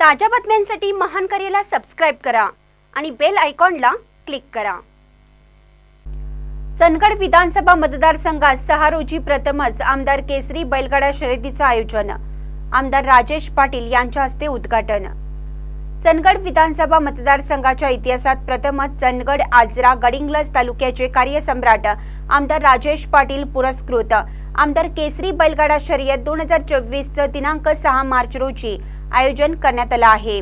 ताज्या बातम्यांसाठी महान करेला सबस्क्राईब करा आणि बेल आयकॉनला क्लिक करा. चंदगड विधानसभा मतदारसंघात सहा रोजी प्रथमच आमदार केसरी बैलगाडा शर्यतीचं आयोजन आमदार राजेश पाटील यांच्या हस्ते उद्घाटन. चंदगड विधानसभा मतदारसंघाच्या इतिहासात प्रथमच चंदगड आजरा गडिंग्लज तालुक्याचे कार्यसम्राट आमदार राजेश पाटील पुरस्कृत. आमदार केसरी बैलगाडा शर्यत दोन हजार चोवीसचं दिनांक सहा मार्च रोजी आयोजन करण्यात आलं आहे.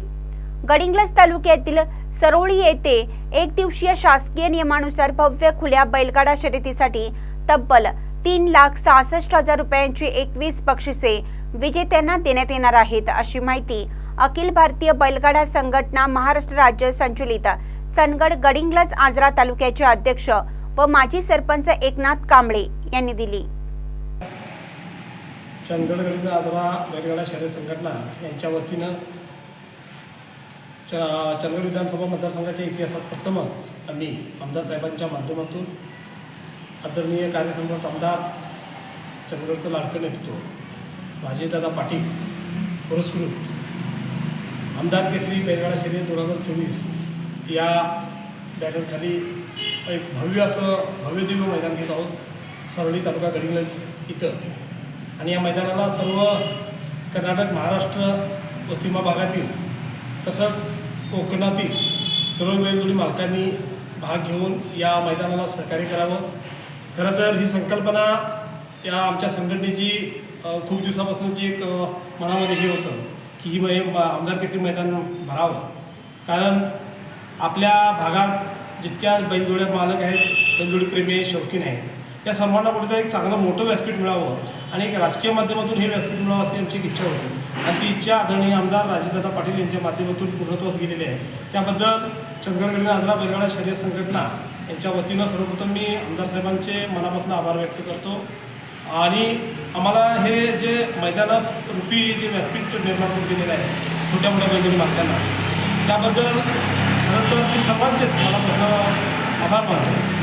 गडिंग्लज तालुक्यातील सरोळी येथे एक दिवसीय शासकीय नियमानुसार भव्य खुल्या बैलगाडा शर्यतीसाठी तब्बल तीन लाख सहासष्ट हजार रुपयांची एकवीस बक्षिसे विजेत्यांना देण्यात येणार आहेत अशी माहिती अखिल भारतीय बैलगाडा संघटना महाराष्ट्र राज्य संचलित सनगड गडिंग्लज आजरा तालुक्याचे अध्यक्ष व माजी सरपंच एकनाथ कांबळे यांनी दिली. चंदगड आजरा वेगवेगळ्या शहरी संघटना यांच्या वतीनं च चंदगड विधानसभा मतदारसंघाच्या इतिहासात प्रथमच आम्ही आमदार साहेबांच्या माध्यमातून आदरणीय कार्यसम्राट आमदार चंदगडचं लाडकं नेतृत्व राजेदादा पाटील पुरस्कृत आमदार केसरी बैलगाडा शर्यत दोन हजार चोवीस या बॅनरखाली एक भव्य असं भव्यदिव्य मैदान घेत आहोत. सरळी तालुका गडिंग्लज इथं. आणि या मैदानाला सर्व कर्नाटक महाराष्ट्र व सीमा भागातील तसंच कोकणातील सर्व बैलजोडी मालकांनी भाग घेऊन या मैदानाला सहकार्य करावं. खरं तर ही संकल्पना या आमच्या संघटनेची खूप दिवसापासूनची एक मनामध्ये हे होतं की ही मै आमदार केसरी मैदान भरावं. कारण आपल्या भागात जितक्या बैलजोड्या मालक आहेत बैलजोडी प्रेमी आहेत शौकीन आहेत या सर्वांना कुठेतरी एक चांगलं मोठं व्यासपीठ मिळावं. आणि एक राजकीय माध्यमातून हे व्यासपीठ मिळावं अशी आमची इच्छा होती. आणि ती इच्छा आदरणीय आमदार राजेदादा पाटील यांच्या माध्यमातून पूर्णत्वास गेलेली आहे. त्याबद्दल चंदगडकडील आंध्रा बैलगाडा शर्यत संघटना यांच्या वतीनं सर्वप्रथम मी आमदार साहेबांचे मनापासून आभार व्यक्त करतो. आणि आम्हाला हे जे मैदानास रूपी जे व्यासपीठ निर्माण करून दिलेलं आहे छोट्या मोठ्या बैलजोडी मालकांना त्याबद्दल खरं तर मी सर्वांचेच मला आभार मानतो.